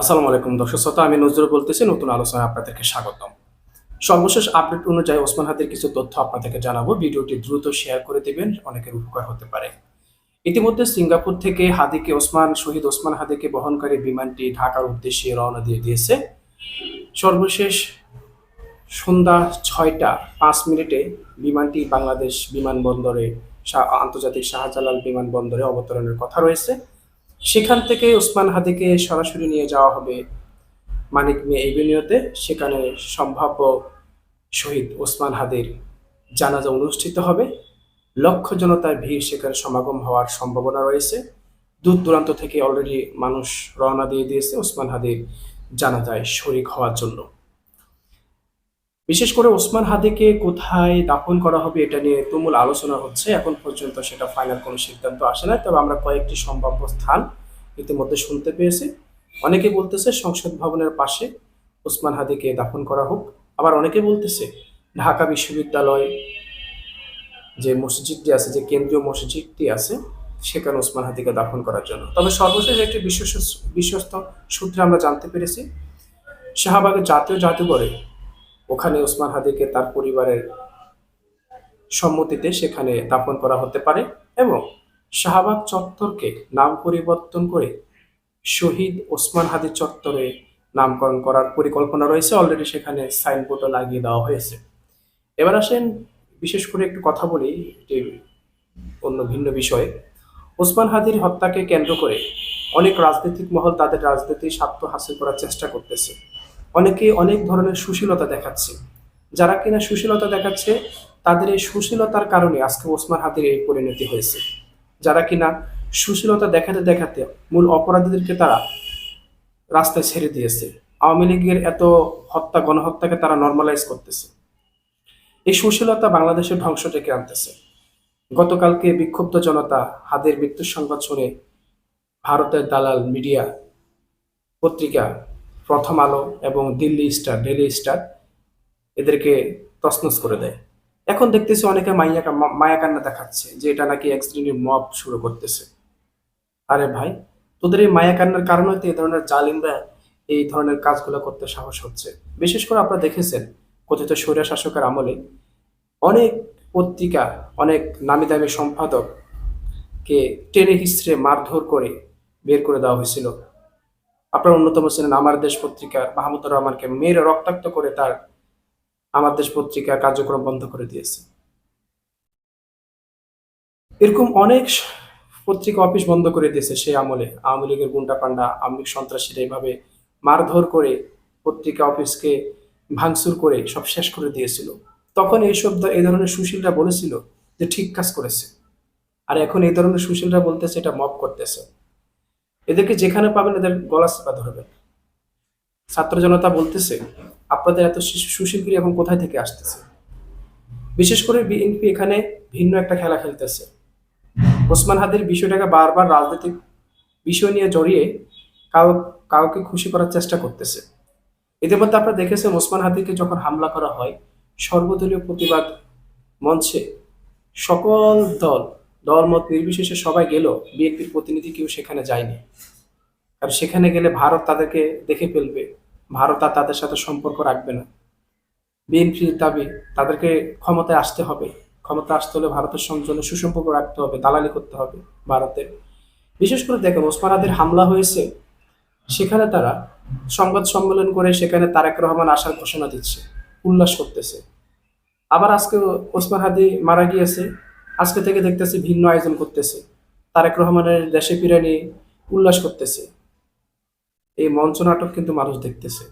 আসসালামু আলাইকুম দর্শক শ্রোতা, আমি নজরুল বলতেছি, নতুন আলোচনায় আপনাদেরকে স্বাগতম। সর্বশেষ আপডেট অনুযায়ী ওসমান হাদির কিছু তথ্য আপনাদেরকে জানাব। ভিডিওটি দ্রুত শেয়ার করে দেবেন, অনেকের উপকার হতে পারে। ইতিমধ্যে সিঙ্গাপুর থেকে হাদিকে ওসমান, শহীদ ওসমান হাদিকে বহনকারী বিমানটি ঢাকার উদ্দেশ্যে রওনা দিয়ে দিয়েছে। সর্বশেষ সন্ধ্যা ছয়টা পাঁচ মিনিটে বিমানটি বাংলাদেশ বিমানবন্দরে আন্তর্জাতিক শাহজালাল বিমানবন্দরে অবতরণের কথা রয়েছে। সেখান থেকে ওসমান হাদিকে সরাসরি নিয়ে যাওয়া হবে। মানিক মিয়া এভিনিউতে সেখানে সম্ভাব্য শহীদ ওসমান হাদির জানাজা অনুষ্ঠিত হবে। লক্ষ জনতার ভিড় সেখানে সমাগম হওয়ার সম্ভাবনা রয়েছে। দূর দূরান্ত থেকে অলরেডি মানুষ রওনা দিয়ে দিয়েছে ওসমান হাদির জানাজায় শরিক হওয়ার জন্য। বিশেষ করে ওসমান হাদিকে কোথায় দাফন করা হবে এটা নিয়ে তুমুল আলোচনা হচ্ছে। এখন পর্যন্ত সেটা ফাইনাল কোনো সিদ্ধান্ত আসে না তবে আমরা কয়েকটি সম্ভাব্য স্থান ইতিমধ্যে শুনতে পেয়েছি। অনেকে বলতেছে সংসদ ভবনের পাশে ওসমান হাদিকে দাফন করা হোক। আবার অনেকে বলতেছে ঢাকা বিশ্ববিদ্যালয় যে মসজিদটি আছে, যে কেন্দ্রীয় মসজিদটি আছে, সেখানে ওসমান হাদিকে দাফন করার জন্য। তবে সর্বশেষ একটি বিশ্বস্ত সূত্রে আমরা জানতে পেরেছি, শাহবাগের জাতীয় জাদুঘরে ওখানে ওসমান হাদিকে তার পরিবারের সম্মতিতে সেখানে দাফন করা হতে পারে এবং শাহবাগ চত্বরকে নাম পরিবর্তন করে শহীদ ওসমান হাদি চত্বরে নামকরণ করার পরিকল্পনা রয়েছে। অলরেডি সেখানে সাইনবোর্ডও লাগিয়ে দেওয়া হয়েছে। এবার আসেন বিশেষ করে একটু কথা বলি অন্য ভিন্ন বিষয়ে। ওসমান হাদির হত্যাকে কেন্দ্র করে অনেক রাজনৈতিক মহল তাদের রাজনৈতিক স্বার্থ হাসিল করার চেষ্টা করতেছে। অনেকে অনেক ধরনের সুশীলতা দেখাচ্ছে। যারা কিনা সুশীলতা দেখাচ্ছে, তাদের এই সুশীলতার কারণে আজকে ওসমান হাদির এই পরিণতি হয়েছে। যারা কিনা সুশীলতা দেখাতে দেখাতে মূল অপরাধীদেরকে তারা রাস্তায় ছেড়ে দিয়েছে। আওয়ামী লীগের এত হত্যা, গণহত্যাকে তারা নর্মালাইজ করতেছে। এই সুশীলতা বাংলাদেশের ধ্বংস ডেকে আনতেছে। গতকালকে বিক্ষুব্ধ জনতা হাদের মৃত্যুর সংবাদ শুনে ভারতের দালাল মিডিয়া পত্রিকা প্রথম আলো এবং দিল্লি স্টার ডেলি স্টার এদেরকে তসনস করে দেয়। এখন দেখতেছি অনেকে মাইয়া মা- মায়া কান্না দেখাচ্ছে যে এটা নাকি এক শ্রেণির মব শুরু করতেছে। আরে ভাই, তোদের এই মায়া কান্নার কারণ হয়তো এই ধরনের জালিমরা এই ধরনের কাজগুলো করতে সাহস হচ্ছে। বিশেষ করে আপনারা দেখেছেন কথিত স্বৈরা শাসকের আমলে অনেক পত্রিকা, অনেক নামি দামি সম্পাদককে টেনে হিস্ট্রে মারধর করে বের করে দেওয়া হয়েছিল। আপনার অন্যতম ছিলেন আমার দেশ পত্রিকা মাহমুদুর রহমানকে মেরে রক্তাক্ত করে তার আমার দেশ পত্রিকা কার্যক্রম বন্ধ করে দিয়েছে। এরকম অনেক পত্রিকা অফিস বন্ধ করে দিয়েছে সেই আমলে। আওয়ামী লীগের গুন্ডা পান্ডা আওয়ামী লীগ সন্ত্রাসীরা এইভাবে মারধর করে পত্রিকা অফিসকে ভাঙচুর করে সব শেষ করে দিয়েছিল। তখন এইসব এই ধরনের সুশীলরা বলেছিল যে ঠিক কাজ করেছে। আর এখন এই ধরনের সুশীলরা বলতেছে এটা মব করতেছে। এদেরকে যেখানে পাবেন এদের গলা চেপা ধরবেন ছাত্র জনতা বলতেছে, আপনাদের এত সুশীলগিরি এখন কোথায় থেকে আসতেছে? বিশেষ করে বিএনপি এখানে ভিন্ন একটা খেলা খেলতেছে। ওসমান হাদির বিষয়টাকে বারবার রাজনৈতিক বিষয় নিয়ে জড়িয়ে কাউ, কাউকে খুশি করার চেষ্টা করতেছে। এদের মধ্যে আপনারা দেখেছেন ওসমান হাদিকে যখন হামলা করা হয়, সর্বদলীয় প্রতিবাদ মঞ্চে সকল দল দলমত নির্বিশেষে সবাই গেল, বিএনপির প্রতিনিধি কেউ সেখানে যায়নি। কারণ সেখানে গেলে ভারত তাদেরকে দেখে ফেলবে, ভারত আর তাদের সাথে সম্পর্ক রাখবে না। বিএনপির দাবি, তাদেরকে ক্ষমতায় আসতে হবে। ক্ষমতা আসতে হলে ভারতের সঙ্গে সুসম্পর্ক রাখতে হবে, দালালি করতে হবে ভারতের। বিশেষ করে দেখেন, ওসমান আদির হামলা হয়েছে, সেখানে তারা সংবাদ সম্মেলন করে সেখানে তারেক রহমান আসার ঘোষণা দিচ্ছে, উল্লাস করতেছে। আবার আজকে ওসমান হাদি মারা গিয়েছে আজকে থেকে দেখতেছি ভিন্ন আয়োজন করতেছে। তারেক রহমানের দেশে ফিরে নিয়ে উল্লাস করতেছে। এই মঞ্চ নাটক কিন্তু মানুষ দেখতেছে।